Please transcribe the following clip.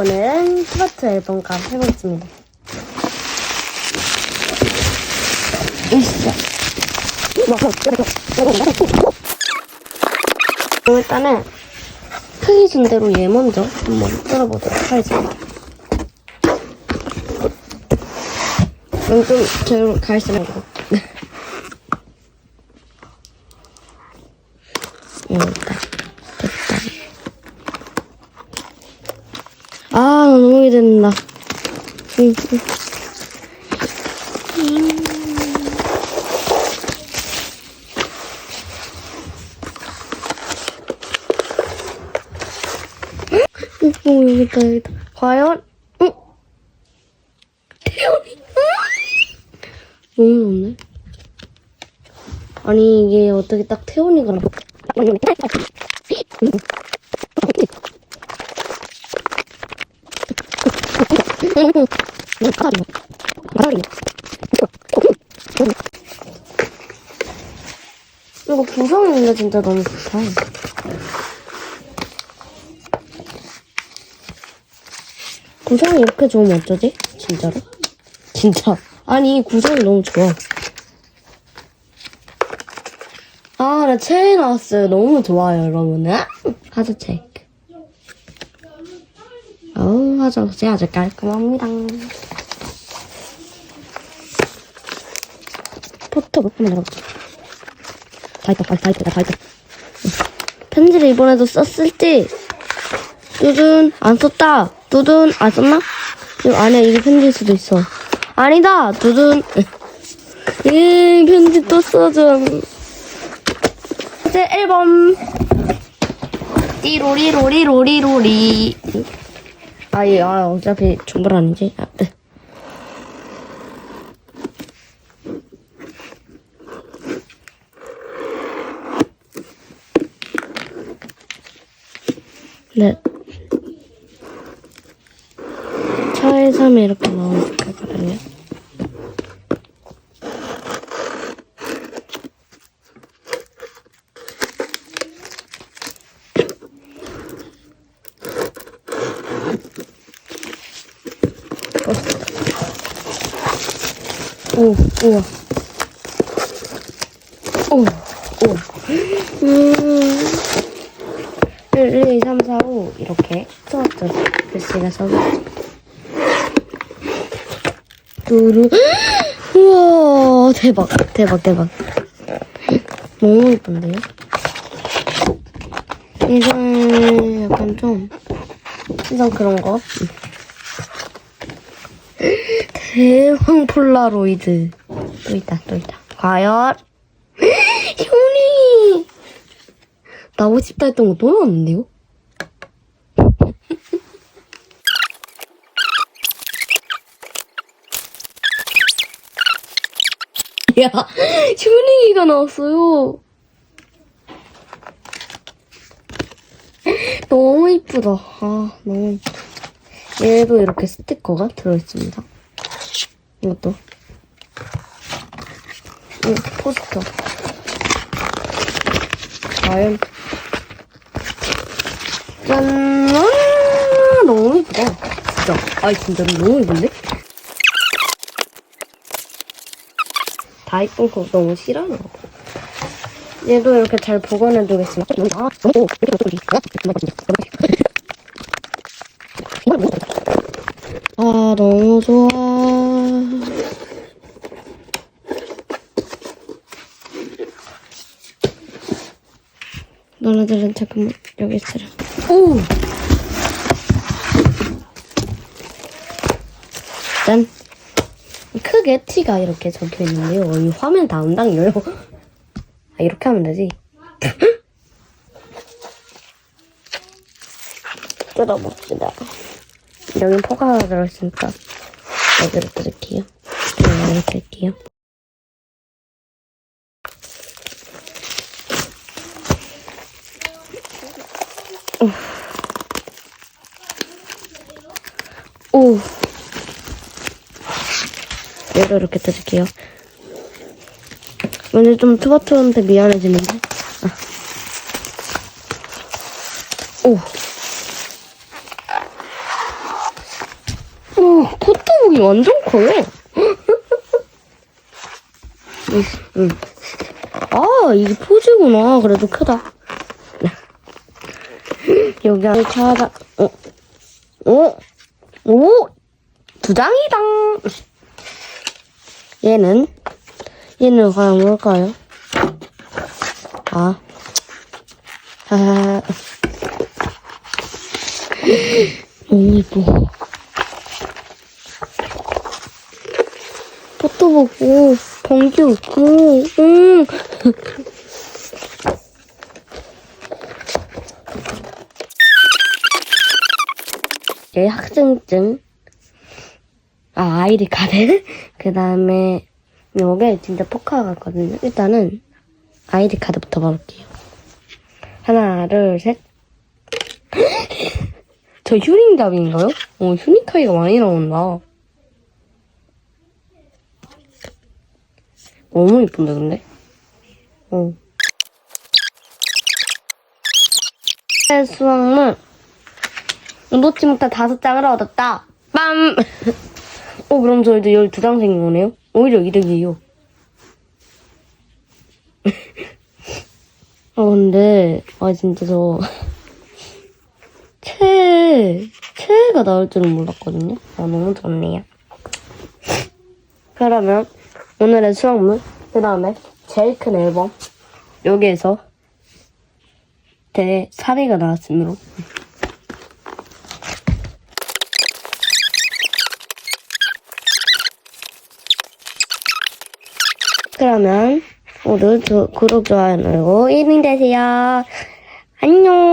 오늘은 스마트 앨범감 해보겠습니다. 으쌰. 일단은 크기 순대로 얘 먼저 한번 썰어보도록 하겠습니다. 이건 좀 제대로 갈색이고. 여기 있다. 됐다. 아, 나 너무 기대 된다. 응, 응. 오, 오, 여기 있다, 여기 있다. 과연? 어? 태연이? 너무 좋네. 아니, 이게 어떻게 딱 태연이가 이거 구성인데 진짜 너무 좋다. 구성이 이렇게 좋으면 어쩌지? 진짜로? 진짜. 아니, 구성이 너무 좋아. 아, 나 체에 나왔어요. 너무 좋아요, 여러분. 아? 하드 체 화장실 아주 깔끔합니다. 포토 몇 번만 열어보자. 다 있다, 다 있다, 다 있다. 편지를 이번에도 썼을지, 두둔, 안 썼다. 두둔, 안 썼나? 이거 안에 이게 편지일 수도 있어. 아니다, 두둔. 예, 편지 또 써줘. 새 앨범. 띠로리로리로리로리. 아, 예, 아, 어차피 아니지? 아, 네. 네. 차에 사면 이렇게 나오면 좋거든요. 오, 우와. 오, 우와. 음. 1, 2, 3, 4, 5 이렇게 스와트 글씨가 써있죠. 뚜루 우와 대박 대박 대박 너무 예쁜데요? 이건 약간 좀 이런 그런 거 대왕 폴라로이드 또 있다 또 있다 과연 현이 나오고 싶다 했던 거 또 나왔는데요? 야, 휴닝이가 나왔어요. 너무 이쁘다. 아, 너무 이쁘다. 얘도 이렇게 스티커가 들어있습니다. 이것도. 이 포스터. 과연. 짠! 아, 너무 이쁘다. 진짜. 아, 진짜 너무 이쁜데? 다 이쁜 거 너무 싫어하는 거. 얘도 이렇게 잘 보관해두겠습니다. 아, 너무 좋아. 너네들은 잠깐만 여기 있으라. 오! 짠. 크게 T가 이렇게 적혀 있는데요. 이 화면 담당이에요. 아, 이렇게 하면 되지. 뜯어봅시다. 여기 포가 들어있으니까 여기로 뜯을게요. 네, 이렇게 할게요. 오. 얘도 이렇게 뜯을게요. 왠지 좀 투바투한테 미안해지는데? 아. 오. 오, 포토북이 완전 커요. 응, 응. 아, 이게 포즈구나. 그래도 크다. 네. 여기 안에 찾아, 어, 오, 오, 두 장이다. 얘는, 얘는 과연 뭘까요? 아, 아, 너무 예뻐. 포토북, 오, 번규, 오, 음. 제 학생증, 아, 아이디 카드, 그 다음에, 요게 진짜 포카 같거든요. 일단은, 아이디 카드부터 볼게요. 하나, 둘, 셋. 저 휴닝잡인가요? 어, 휴닝카이가 많이 나온다. 너무 이쁜데, 근데? 어. 수학문. 놓지 못한 다섯 장을 얻었다. 빰! 어, 그럼 저희도 12장 생긴 거네요? 오히려 이득이에요. 아, 근데, 아, 진짜 저, 최, 최애가 나올 줄은 몰랐거든요? 아, 너무 좋네요. 그러면, 오늘의 수학문, 그 다음에, 제일 큰 앨범, 여기에서, 대 3위가 나왔으므로, 그러면 조- 구독, 좋아요 누르고 1인 되세요. 안녕.